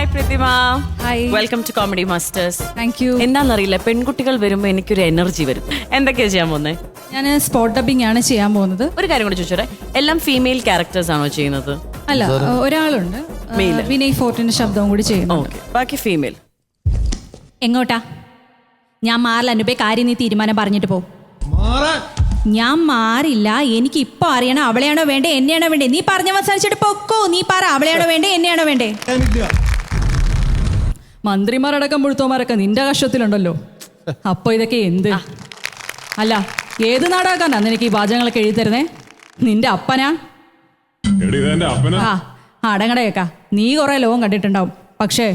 Hi Prathima hi. Welcome to comedy masters thank you എന്താണെന്നറിയില്ല പെൺകുട്ടികൾ വരുമ്പോ എനിക്കൊരു എനർജി വരും. എന്തൊക്കെയാ ചെയ്യാൻ പോകുന്നത് ഞാൻ സ്പോട്ട് ഡബിംഗ് ആണ് ചെയ്യാൻ പോകുന്നത്. ഒരു കാര്യം കൂടി ചോദിച്ചോട്ടെ. എല്ലാം ഫീമെയിൽ ക്യാരക്ടേഴ്സ് ആണോ ചെയ്യുന്നത്? അല്ല ഒരാളുണ്ട്. Male. വിനയ് ഫോർട്ടിന്റെ ശബ്ദവും കൂടി ചെയ്യുന്നു ഓക്കെ ബാക്കി ഫീമെയിൽ എങ്ങോട്ടാ? ഞാൻ മാറില്ല. അനുപേ കാര്യം നീ തീരുമാനം പറഞ്ഞിട്ട് പോ. ഞാൻ മാറില്ല. എനിക്ക് ഇപ്പൊ അറിയണം. അവളെയാണോ വേണ്ടേ? എന്നെയാണോ വേണ്ടേ? നീ പറഞ്ഞ സംസാരിച്ചിട്ട് പൊക്കോ. നീ പറ. അവളെയാണോ വേണ്ടേ? എന്നെയാണോ വേണ്ടേ? മന്ത്രിമാരടക്കം മുഴുത്തോമാരൊക്കെ നിന്റെ കഷ്ടത്തിലുണ്ടല്ലോ. അപ്പൊ ഇതൊക്കെ എന്ത്? അല്ല ഏത് നാടാക്കാനാ നിനക്ക് ഈ പാചകങ്ങളൊക്കെ എഴുതി തരുന്നേ? നിന്റെ അപ്പനാ? എടി ഇതെന്റെ അപ്പന? ആ അടങ്ങടയേക്കാ നീ കുറെ ലോകം കണ്ടിട്ടുണ്ടാവും. പക്ഷേ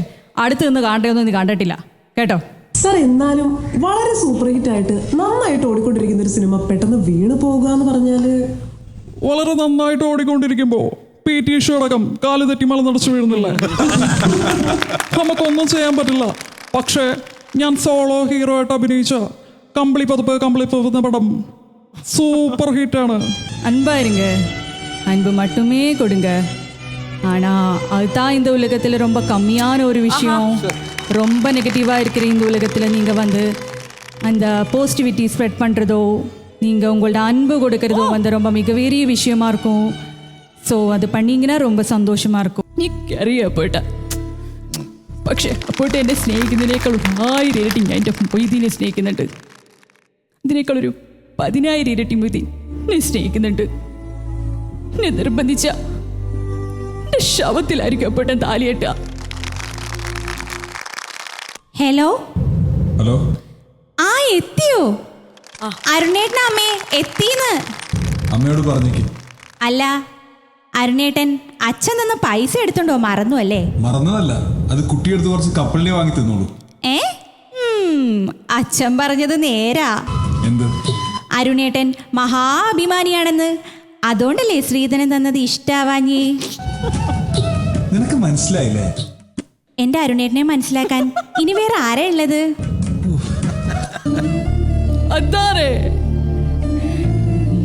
അടുത്ത് നിന്ന് കാണേണ്ടതൊന്നും നീ കണ്ടിട്ടില്ല. കേട്ടോ? സർ എന്നാലും വളരെ സൂപ്പർ ഹിറ്റ് ആയിട്ട് നന്നായിട്ട് ഓടിക്കൊണ്ടിരിക്കുന്ന ഒരു സിനിമ പെട്ടെന്ന് വീണു പോകുക എന്ന് പറഞ്ഞാൽ വളരെ നന്നായിട്ട് ഓടിക്കൊണ്ടിരിക്കുമ്പോ പി ടി ഉഷ അടക്കം കാല് തെറ്റി മല നടച്ചു വീഴുന്നില്ല നമുക്കൊന്നും ചെയ്യാൻ പറ്റില്ല പക്ഷേ ഞാൻ സോളോ ഹീറോ ആയിട്ട് അഭിനയിച്ച കമ്പിളി പതിപ്പ് കമ്പിളി പതിപ്പ് എന്ന പടം സൂപ്പർ ഹിറ്റാണ് அன்பாருங்க அன்பு மட்டுமே கொடுங்க ஆனா அதுதான் இந்த உலகத்துல ரொம்ப கம்மியான ஒரு விஷயம் ரொம்ப நெகட்டிவா இருக்கிற இந்த உலகத்துல நீங்க வந்து அந்த பாசிட்டிவிட்டி ஸ்ப்ரெட் பண்றதோ நீங்க உங்களோட அன்பு கொடுக்கறதோ வந்து ரொம்ப மிகப்பெரிய விஷயமா இருக்கும் ஸோ அது பண்ணீங்கன்னா ரொம்ப சந்தோஷமா இருக்கும் എനിക്കറിയാം പോട്ട പക്ഷേ അപ്പോട്ട് എന്നെ സ്നേഹിക്കുന്നതിനേക്കാൾ ഒരു ആയിരം ഇരട്ടി ഞാൻ എൻ്റെ മൊയ്തീനെ സ്നേഹിക്കുന്നുണ്ട് ഇതിനേക്കാൾ ഒരു പതിനായിരം ഇരട്ടി മൊയ്തീൻ എന്നെ സ്നേഹിക്കുന്നുണ്ട് എന്നെ നിർബന്ധിച്ച എന്റെ ശവത്തിലായിരിക്കും അപ്പോട്ടെ താലിയേട്ട ഹലോ ഹലോ ആ എത്തിയോ അരുണേട്ടൻ അമ്മേ എത്തീന്ന് അമ്മയോട് പറഞ്ഞേക്ക് അല്ല അരുണേട്ടൻ അച്ഛൻ നിന്ന് പൈസ എടുത്തുണ്ടോ മറന്നു അല്ലേ മറന്നതല്ല അത് കുട്ടിയെടുത്ത് കുറച്ച് കപ്പലിനെ വാങ്ങി തിന്നോളൂ ഏ ഉം, അച്ഛൻ പറഞ്ഞത് നേരാ എന്ത് അരുണേട്ടൻ മഹാഭിമാനിയാണെന്ന് അതുകൊണ്ടല്ലേ ശ്രീധരൻ തന്നത് ഇഷ്ടാവാഞ്ഞേ നിനക്ക് മനസ്സിലായില്ലേ എന്റെ അരുണേട്ടനെ മനസ്സിലാക്കാൻ ഇനി വേറെ ആരാ ഉള്ളത് അതാരേ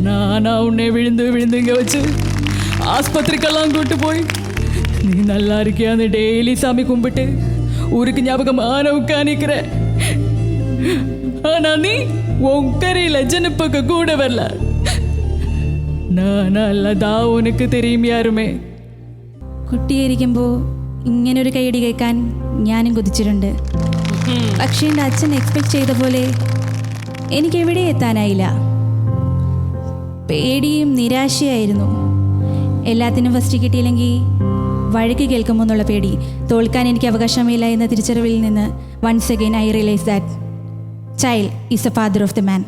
நானா உன்னை விழுந்து விழுந்து இங்க வச்சு ஆஸ்பத்திரிக்கெல்லாம் கூட்டு போய் நீ நல்லா இருக்கியான்னு டெய்லி சாமி கும்பிட்டு ஊருக்கு ஞாபகமான உட்காணிக்கிற ஆனா நீ உன் கரையில ஜனப்பக்க கூட வரல நான் நல்லதா உனக்கு தெரியும் யாருமே കുട്ടിയായിരിക്കുമ്പോൾ ഇങ്ങനൊരു കൈയടി കേൾക്കാൻ ഞാനും കൊതിച്ചിട്ടുണ്ട് പക്ഷേ എൻ്റെ അച്ഛൻ എക്സ്പെക്ട് ചെയ്ത പോലെ എനിക്ക് എവിടെ എത്താനായില്ല പേടിയും നിരാശയായിരുന്നു എല്ലാത്തിനും ഫസ്റ്റ് കിട്ടിയില്ലെങ്കിൽ വഴക്ക് കേൾക്കുമോ എന്നുള്ള പേടി. തോൽക്കാൻ എനിക്ക് അവകാശമില്ല എന്ന തിരിച്ചറിവിൽ നിന്ന് once again I realise that child is a father of the man